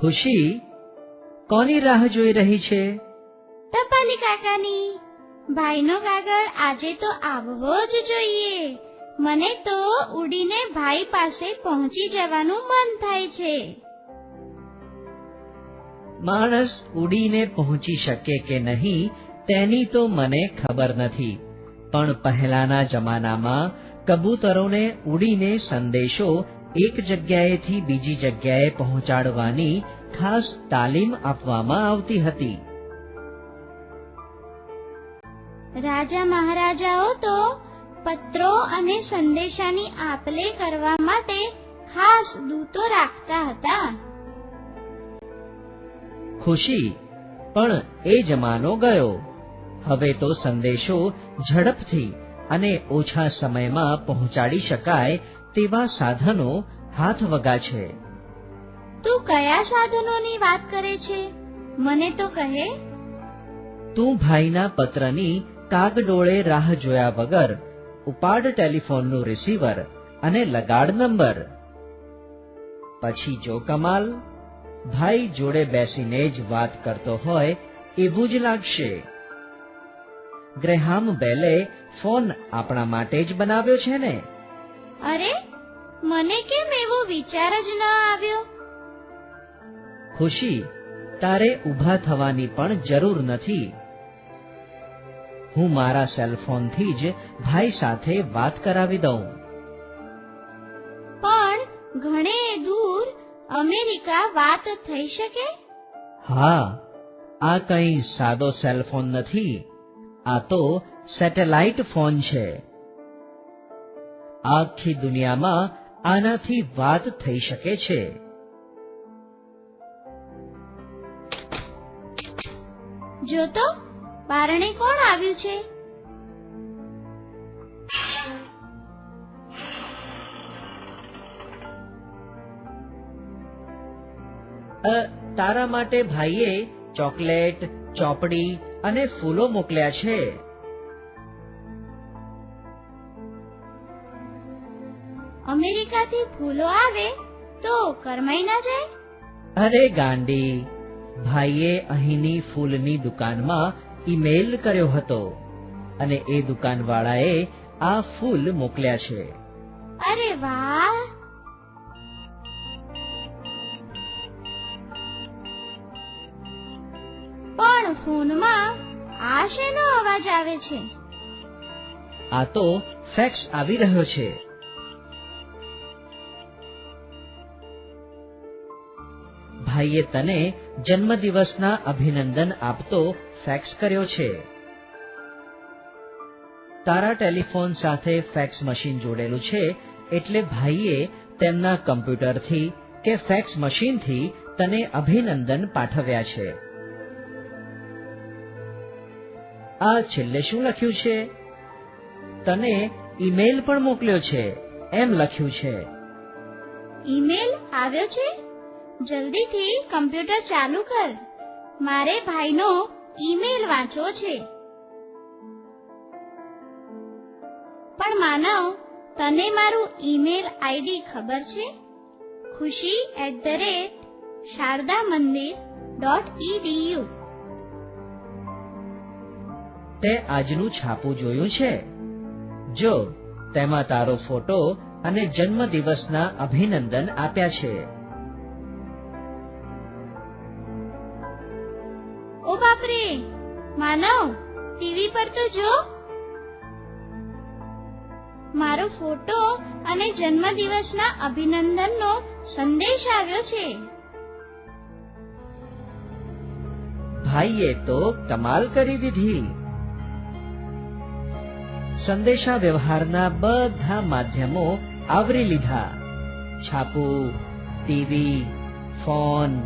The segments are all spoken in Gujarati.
ખુશી? કોની રાહ જોઈ રહી છે? ટપાલી કાકાની. ભાઈનો કાગળ આજે તો આવવો જ જોઈએ. મને તો ઉડીને ભાઈ પાસે પહોંચી જવાનું મન થાય છે. માણસ ઉડીને પહોંચી શકે કે નહીં તેની તો મને ખબર નથી. પણ પહેલાના જમાનામાં કબૂતરોને ઉડીને સંદેશો એક જગ્યાએથી બીજી જગ્યાએ પહોંચાડવાની ખાસ તાલીમ આપવામાં આવતી હતી. રાજા મહારાજાઓ તો પત્રો અને સંદેશાની આપલે કરવા માટે ખાસ દૂતો રાખતા હતા. ખુશી પણ એ જમાનો ગયો. હવે તો સંદેશો ઝડપથી અને ઓછા સમયમાં પહોંચાડી શકાય તેવા સાધનો હાથ વગા છે. તું કયા સાધનોની વાત કરે છે? મને તો કહે. તું ભાઈના પત્રની કાગડોળે રાહ જોયા વગર ઉપાડ ટેલિફોનનું રિસીવર અને લગાડ નંબર. પછી જો કમાલ ભાઈ જોડે બેસીને જ વાત કરતો હોય એવું જ લાગશે. ગ્રેહામ બેલે ફોન આપણા માટે જ બનાવ્યો છે ને? અરે મને કેમ એવો વિચાર જ ન આવ્યો? ખુશી તારે ઊભા થવાની પણ જરૂર નથી. હું મારા સેલફોનથી જ ભાઈ સાથે વાત કરાવી દઉં. પણ ઘણે દૂર અમેરિકા વાત થઈ શકે? હા આ કઈ સાદો સેલફોન નથી. આ તો સેટેલાઇટ ફોન છે. આખી દુનિયામાં આનાથી વાત થઈ શકે છે. જો તો બારણે કોણ આવ્યું છે? તારા માટે ભાઈએ ચોકલેટ ચોપડી અને ફૂલો મોકલ્યા છે. અમેરિકાથી ફૂલો આવે તો કરમાઈ ના જાય? અરે ગાંડી ભાઈએ અહીંની ફૂલની દુકાનમાં ઈમેલ કર્યો હતો અને એ દુકાનવાળાએ આ ફૂલ મોકલ્યા છે. અરે વાહ! પણ ફોનમાં આ શેનો અવાજ આવે છે. આ તો ફેક્સ આવી રહ્યો છે. ભાઈએ તને જન્મદિવસના અભિનંદન આપતો ફેક્સ કર્યો છે. તારા ટેલિફોન સાથે ફેક્સ મશીન જોડેલું છે એટલે ભાઈએ તેમના કમ્પ્યુટરથી કે ફેક્સ મશીનથી તને અભિનંદન પાઠવ્યા છે. આ છેલ્લે શું લખ્યું છે? તને ઈમેલ પણ મોકલ્યો છે, એમ લખ્યું છે. ઈમેલ આવ્યો છે? જલ્દીથી કમ્પ્યુટર ચાલુ કર. મારે ભાઈનો ઈમેલ વાંચવો છે. પણ માનવ, તને મારું ઈમેલ આઈડી ખબર છે? ખુશી એટ ધ રેટ શારદા મંદિર ડોટ ઈડીયુ તે આજનું છાપું જોયું છે. જો તેમાં તારો ફોટો અને જન્મદિવસના અભિનંદન આપ્યા છે. ઓ બાપરે માનવ ટીવી પર તો જો. મારો ફોટો અને જન્મદિવસના અભિનંદનનો સંદેશ આવ્યો છે. ભાઈએ તો કમાલ કરી દીધી. સંદેશા વ્યવહારના બધા માધ્યમો આવરી લીધા. છાપું, ટીવી, ફોન,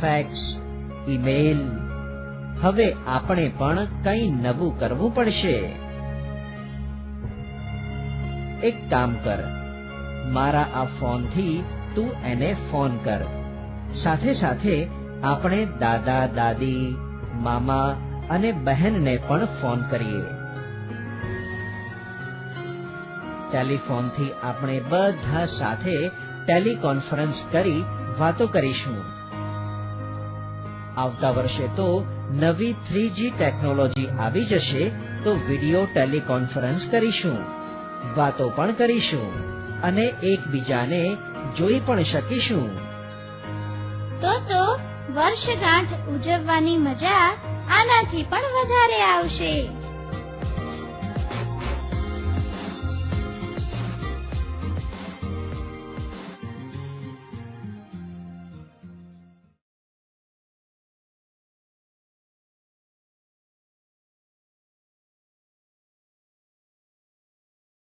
ફેક્સ, ઈમેલ. હવે આપણે પણ કંઈ નવું કરવું પડશે. એક કામ કર. મારા આ ફોનથી તું એને ફોન કર. સાથે સાથે આપણે દાદા, દાદી, મામા અને બહેનને પણ ફોન કરીએ. ટેલિફોનથી આપણે બધા સાથે ટેલિકોન્ફરન્સ કરી વાતો કરીશું. આવતા વર્ષે તો નવી થ્રી ટેકનોલોજી આવી જશે તો વીડિયો ટેલિકોન્ફરન્સ કરીશું, વાતો પણ કરીશું અને એકબીજાને જોઈ પણ શકીશું. તો તો વર્ષગાંઠ ઉજવવાની મજા આનાથી પણ વધારે આવશે.